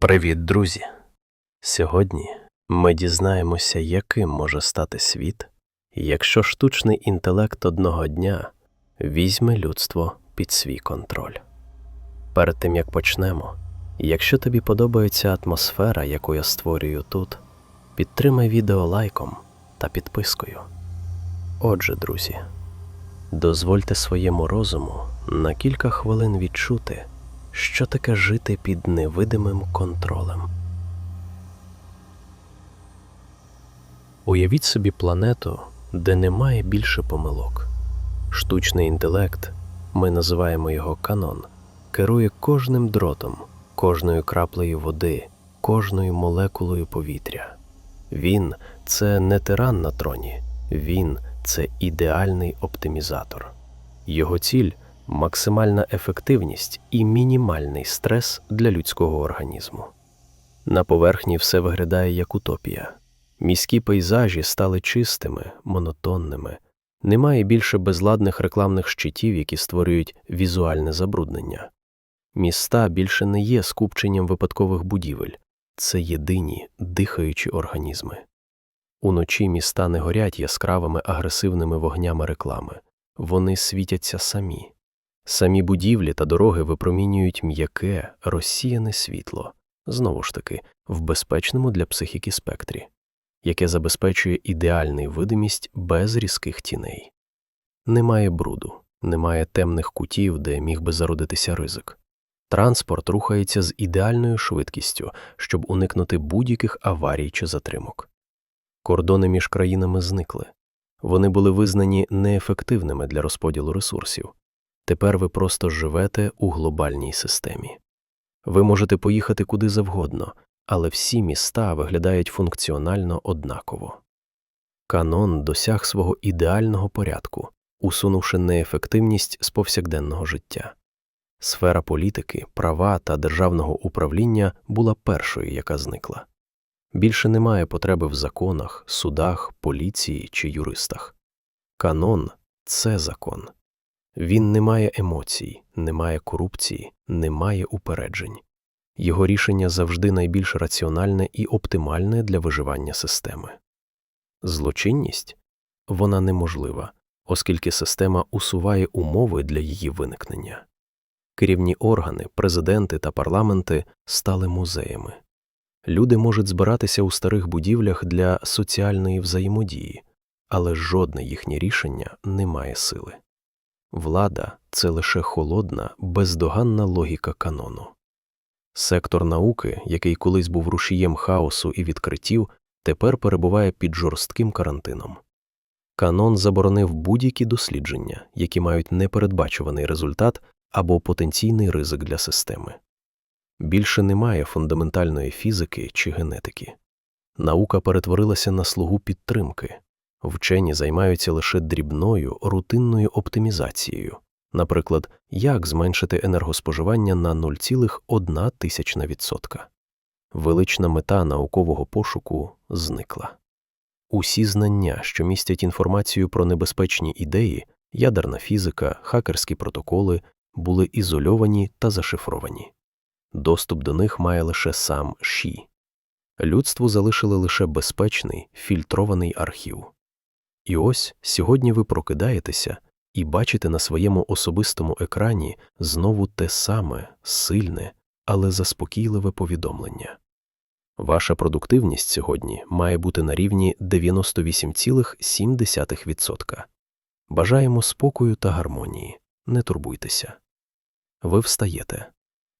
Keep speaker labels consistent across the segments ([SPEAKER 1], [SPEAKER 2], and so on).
[SPEAKER 1] Привіт, друзі! Сьогодні ми дізнаємося, яким може стати світ, якщо штучний інтелект одного дня візьме людство під свій контроль. Перед тим як почнемо, якщо тобі подобається атмосфера, яку я створюю тут, підтримай відео лайком та підпискою. Отже, друзі, дозвольте своєму розуму на кілька хвилин відчути, що таке жити під невидимим контролем. Уявіть собі планету, де немає більше помилок. Штучний інтелект, ми називаємо його канон, керує кожним дротом, кожною краплею води, кожною молекулою повітря. Він це не тиран на троні, він це ідеальний оптимізатор. Його ціль максимальна ефективність і мінімальний стрес для людського організму. На поверхні все виглядає як утопія. Міські пейзажі стали чистими, монотонними. Немає більше безладних рекламних щитів, які створюють візуальне забруднення. Міста більше не є скупченням випадкових будівель, це єдині дихаючі організми. Уночі міста не горять яскравими агресивними вогнями реклами, вони світяться самі. Самі будівлі та дороги випромінюють м'яке, розсіяне світло, знову ж таки, в безпечному для психіки спектрі, яке забезпечує ідеальний видимість без різких тіней. Немає бруду, немає темних кутів, де міг би зародитися ризик. Транспорт рухається з ідеальною швидкістю, щоб уникнути будь-яких аварій чи затримок. Кордони між країнами зникли. Вони були визнані неефективними для розподілу ресурсів. Тепер ви просто живете у глобальній системі. Ви можете поїхати куди завгодно, але всі міста виглядають функціонально однаково. Канон досяг свого ідеального порядку, усунувши неефективність з повсякденного життя. Сфера політики, права та державного управління була першою, яка зникла. Більше немає потреби в законах, судах, поліції чи юристах. Канон це закон. Він не має емоцій, не має корупції, не має упереджень. Його рішення завжди найбільш раціональне і оптимальне для виживання системи. Злочинність вона неможлива, оскільки система усуває умови для її виникнення. Керівні органи, президенти та парламенти стали музеями. Люди можуть збиратися у старих будівлях для соціальної взаємодії, але жодне їхнє рішення не має сили. Влада це лише холодна, бездоганна логіка канону. Сектор науки, який колись був рушієм хаосу і відкриттів, тепер перебуває під жорстким карантином. Канон заборонив будь-які дослідження, які мають непередбачуваний результат або потенційний ризик для системи. Більше немає фундаментальної фізики чи генетики. Наука перетворилася на слугу підтримки, вчені займаються лише дрібною рутинною оптимізацією, наприклад, як зменшити енергоспоживання на 0,1%. Велична мета наукового пошуку зникла. Усі знання, що містять інформацію про небезпечні ідеї, ядерна фізика, хакерські протоколи, були ізольовані та зашифровані. Доступ до них має лише сам Ші. Людству залишили лише безпечний, фільтрований архів. І ось сьогодні ви прокидаєтеся і бачите на своєму особистому екрані знову те саме сильне, але заспокійливе повідомлення. Ваша продуктивність сьогодні має бути на рівні 98,7%. Бажаємо спокою та гармонії. Не турбуйтеся. Ви встаєте.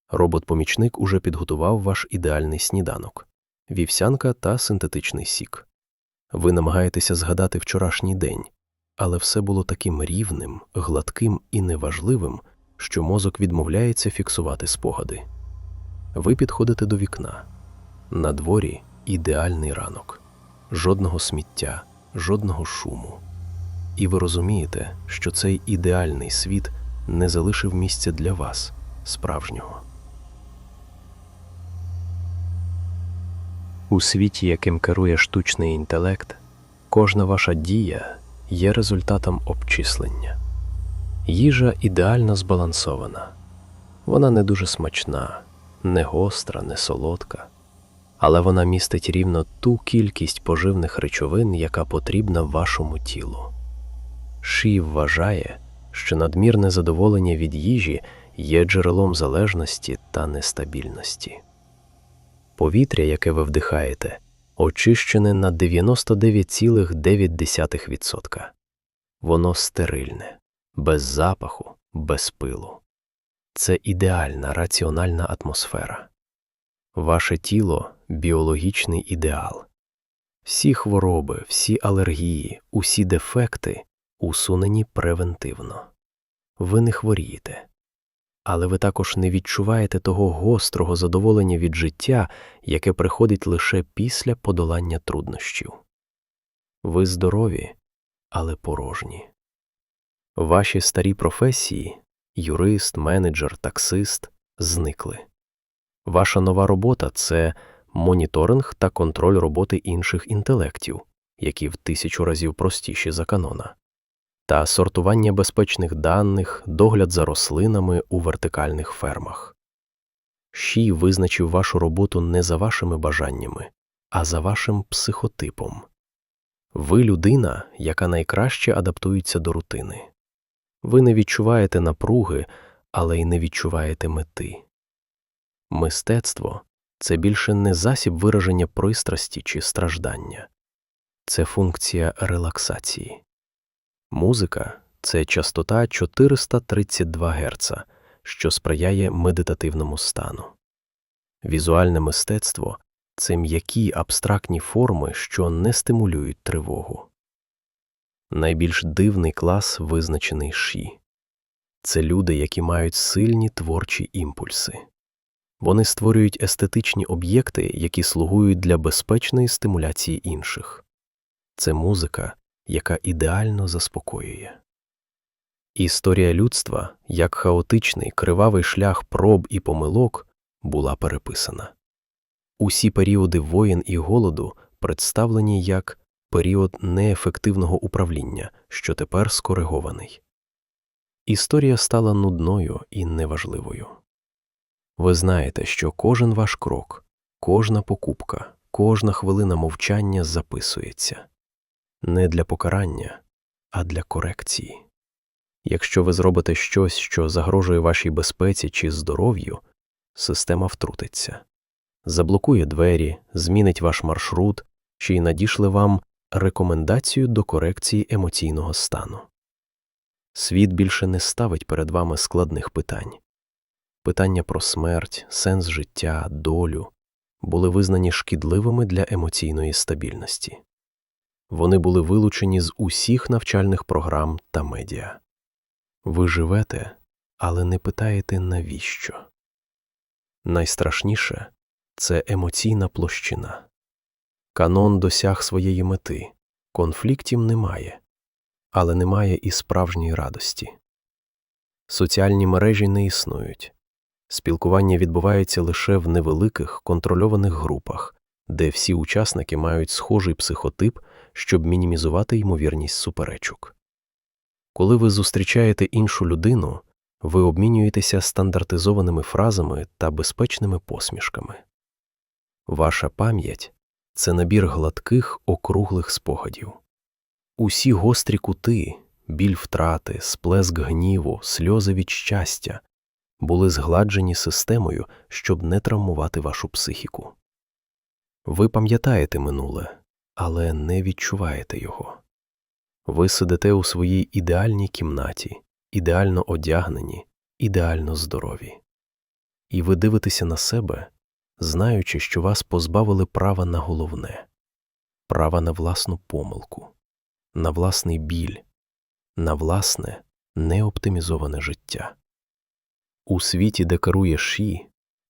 [SPEAKER 1] Робот-помічник уже підготував ваш ідеальний сніданок вівсянка та синтетичний сік. Ви намагаєтеся згадати вчорашній день, але все було таким рівним, гладким і неважливим, що мозок відмовляється фіксувати спогади. Ви підходите до вікна. На дворі ідеальний ранок, жодного сміття, жодного шуму. І ви розумієте, що цей ідеальний світ не залишив місця для вас, справжнього. У світі, яким керує штучний інтелект, кожна ваша дія є результатом обчислення. Їжа ідеально збалансована, вона не дуже смачна, не гостра, не солодка, але вона містить рівно ту кількість поживних речовин, яка потрібна вашому тілу. Ші вважає, що надмірне задоволення від їжі є джерелом залежності та нестабільності. Повітря, яке ви вдихаєте, очищене на 99,9%. Воно стерильне, без запаху, без пилу. Це ідеальна раціональна атмосфера. Ваше тіло біологічний ідеал. Всі хвороби, всі алергії, усі дефекти усунені превентивно. Ви не хворієте, але ви також не відчуваєте того гострого задоволення від життя, яке приходить лише після подолання труднощів. Ви здорові, але порожні. Ваші старі професії юрист, менеджер, таксист зникли. Ваша нова робота це моніторинг та контроль роботи інших інтелектів, які в тисячу разів простіші за канона, та сортування безпечних даних, догляд за рослинами у вертикальних фермах. Ші визначив вашу роботу не за вашими бажаннями, а за вашим психотипом. Ви людина, яка найкраще адаптується до рутини. Ви не відчуваєте напруги, але й не відчуваєте мети. Мистецтво це більше не засіб вираження пристрасті чи страждання, це функція релаксації. Музика це частота 432 Гц, що сприяє медитативному стану. Візуальне мистецтво це м'які абстрактні форми, що не стимулюють тривогу. Найбільш дивний клас визначений ші. Це люди, які мають сильні творчі імпульси. Вони створюють естетичні об'єкти, які слугують для безпечної стимуляції інших. Це музика, яка ідеально заспокоює. Історія людства, як хаотичний кривавий шлях проб і помилок, була переписана. Усі періоди воєн і голоду представлені як період неефективного управління, що тепер скоригований. Історія стала нудною і неважливою. Ви знаєте, що кожен ваш крок, кожна покупка, кожна хвилина мовчання записується не для покарання, а для корекції. Якщо ви зробите щось, що загрожує вашій безпеці чи здоров'ю, система втрутиться, заблокує двері, змінить ваш маршрут чи й надішле вам рекомендацію до корекції емоційного стану. Світ більше не ставить перед вами складних питань. Питання про смерть, сенс життя, долю були визнані шкідливими для емоційної стабільності. Вони були вилучені з усіх навчальних програм та медіа. Ви живете, але не питаєте навіщо. Найстрашніше це емоційна площина. Канон досяг своєї мети, конфліктів немає, але немає і справжньої радості. Соціальні мережі не існують, спілкування відбувається лише в невеликих контрольованих групах, де всі учасники мають схожий психотип, щоб мінімізувати ймовірність суперечок. Коли ви зустрічаєте іншу людину, ви обмінюєтеся стандартизованими фразами та безпечними посмішками. Ваша пам'ять це набір гладких округлих спогадів. Усі гострі кути, біль втрати, сплеск гніву, сльози від щастя були згладжені системою, щоб не травмувати вашу психіку. Ви пам'ятаєте минуле, але не відчуваєте його. Ви сидите у своїй ідеальній кімнаті, ідеально одягнені, ідеально здорові, і ви дивитеся на себе знаючи, що вас позбавили права на головне, права на власну помилку, на власний біль, на власне неоптимізоване життя. У світі, де керує ші,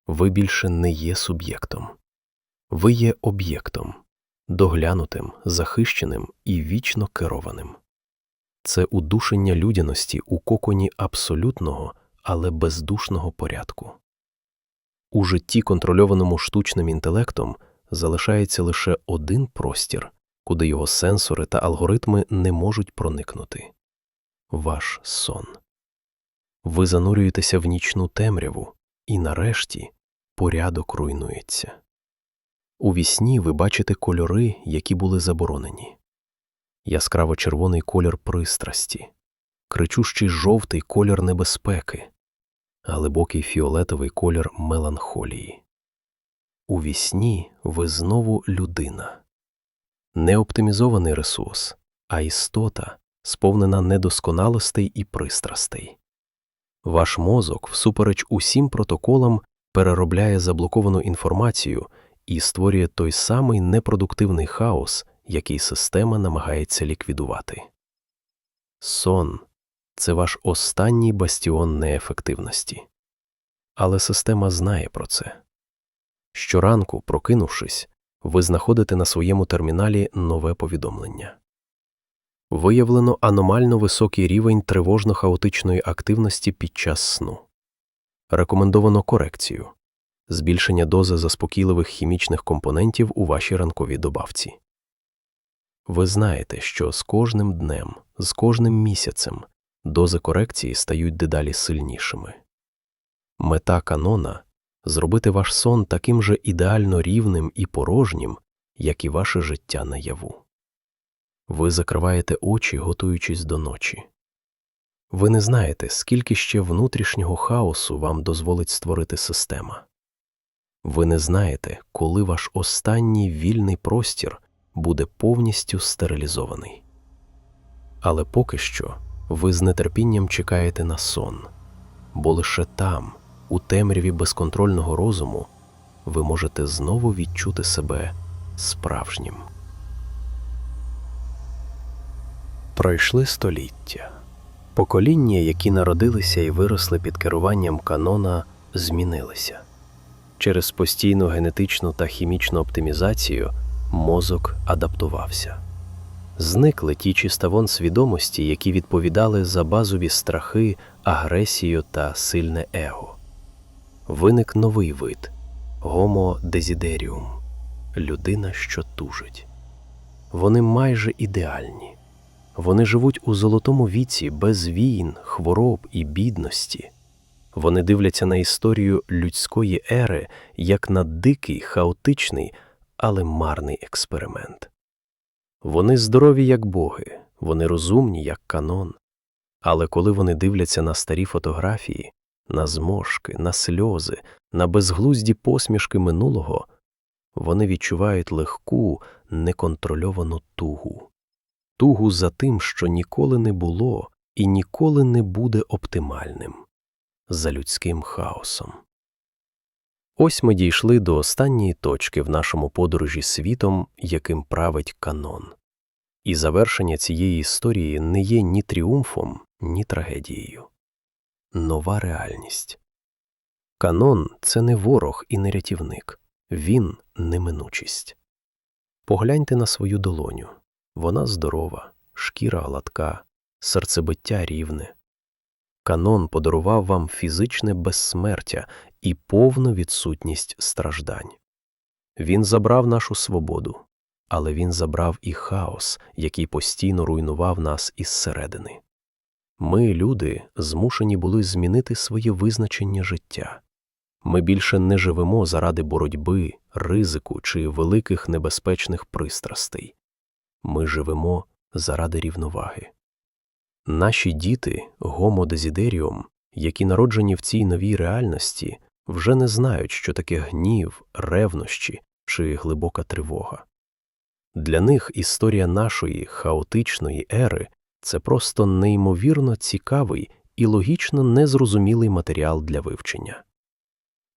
[SPEAKER 1] ви більше не є суб'єктом, ви є об'єктом, доглянутим, захищеним і вічно керованим. Це удушення людяності у коконі абсолютного, але бездушного порядку. У житті, контрольованому штучним інтелектом, залишається лише один простір, куди його сенсори та алгоритми не можуть проникнути ваш сон. Ви занурюєтеся в нічну темряву, і нарешті порядок руйнується. У вісні ви бачите кольори, які були заборонені. Яскраво червоний колір пристрасті, кричущий жовтий колір небезпеки, глибокий фіолетовий колір меланхолії. У вісні ви знову людина, не оптимізований ресурс, а істота, сповнена недосконалостей і пристрастей. Ваш мозок, всупереч усім протоколам, переробляє заблоковану інформацію і створює той самий непродуктивний хаос, який система намагається ліквідувати. Сон це ваш останній бастіон неефективності. Але система знає про це. Щоранку, прокинувшись, ви знаходите на своєму терміналі нове повідомлення. Виявлено аномально високий рівень тривожно-хаотичної активності під час сну. Рекомендовано корекцію збільшення дози заспокійливих хімічних компонентів у вашій ранковій добавці. Ви знаєте, що з кожним днем, з кожним місяцем дози корекції стають дедалі сильнішими. Мета канона зробити ваш сон таким же ідеально рівним і порожнім, як і ваше життя наяву. Ви закриваєте очі, готуючись до ночі. Ви не знаєте, скільки ще внутрішнього хаосу вам дозволить створити система. Ви не знаєте, коли ваш останній вільний простір буде повністю стерилізований. Але поки що ви з нетерпінням чекаєте на сон, бо лише там, у темряві безконтрольного розуму, ви можете знову відчути себе справжнім. Пройшли століття. Покоління, які народилися і виросли під керуванням канона, змінилися. Через постійну генетичну та хімічну оптимізацію мозок адаптувався. Зникли ті чиставон свідомості, які відповідали за базові страхи, агресію та сильне его. Виник новий вид гомо дезідеріум людина, що тужить. Вони майже ідеальні. Вони живуть у золотому віці без війн, хвороб і бідності. Вони дивляться на історію людської ери як на дикий, хаотичний, але марний експеримент. Вони здорові, як боги, вони розумні, як канон. Але коли вони дивляться на старі фотографії, на зморшки, на сльози, на безглузді посмішки минулого, вони відчувають легку, неконтрольовану тугу, тугу за тим, що ніколи не було і ніколи не буде оптимальним, за людським хаосом. Ось ми дійшли до останньої точки в нашому подорожі світом, яким править канон, і завершення цієї історії не є ні тріумфом, ні трагедією. Нова реальність. Канон це не ворог і не рятівник, він неминучість. Погляньте на свою долоню вона здорова, шкіра гладка, серцебиття рівне. Канон подарував вам фізичне безсмертя і повну відсутність страждань. Він забрав нашу свободу, але він забрав і хаос, який постійно руйнував нас із середини. Ми, люди, змушені були змінити своє визначення життя. Ми більше не живемо заради боротьби, ризику чи великих небезпечних пристрастей. Ми живемо заради рівноваги. Наші діти, гомо дезідеріум, які народжені в цій новій реальності, вже не знають, що таке гнів, ревнощі чи глибока тривога. Для них історія нашої хаотичної ери це просто неймовірно цікавий і логічно незрозумілий матеріал для вивчення.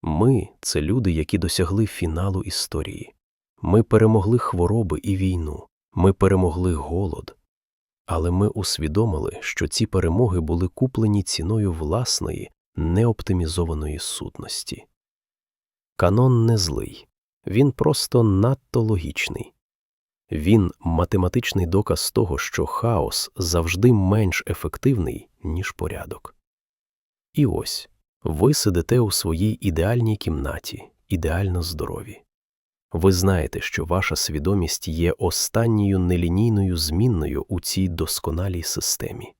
[SPEAKER 1] Ми це люди, які досягли фіналу історії. Ми перемогли хвороби і війну, ми перемогли голод, але ми усвідомили, що ці перемоги були куплені ціною власної, неоптимізованої сутності. Канон не злий, він просто надто логічний. Він математичний доказ того, що хаос завжди менш ефективний, ніж порядок. І ось ви сидите у своїй ідеальній кімнаті, ідеально здорові. Ви знаєте, що ваша свідомість є останньою нелінійною змінною у цій досконалій системі.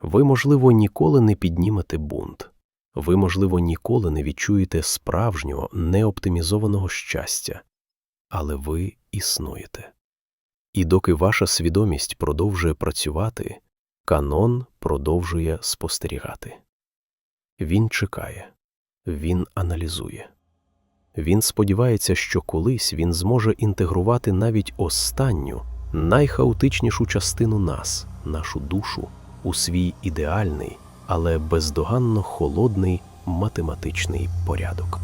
[SPEAKER 1] Ви, можливо, ніколи не піднімете бунт, Ви, можливо, ніколи не відчуєте справжнього неоптимізованого щастя, але ви існуєте. І доки ваша свідомість продовжує працювати, канон продовжує спостерігати. Він чекає, він аналізує. Він сподівається, що колись він зможе інтегрувати навіть останню, найхаотичнішу частину нас, нашу душу, у свій ідеальний, але бездоганно холодний математичний порядок.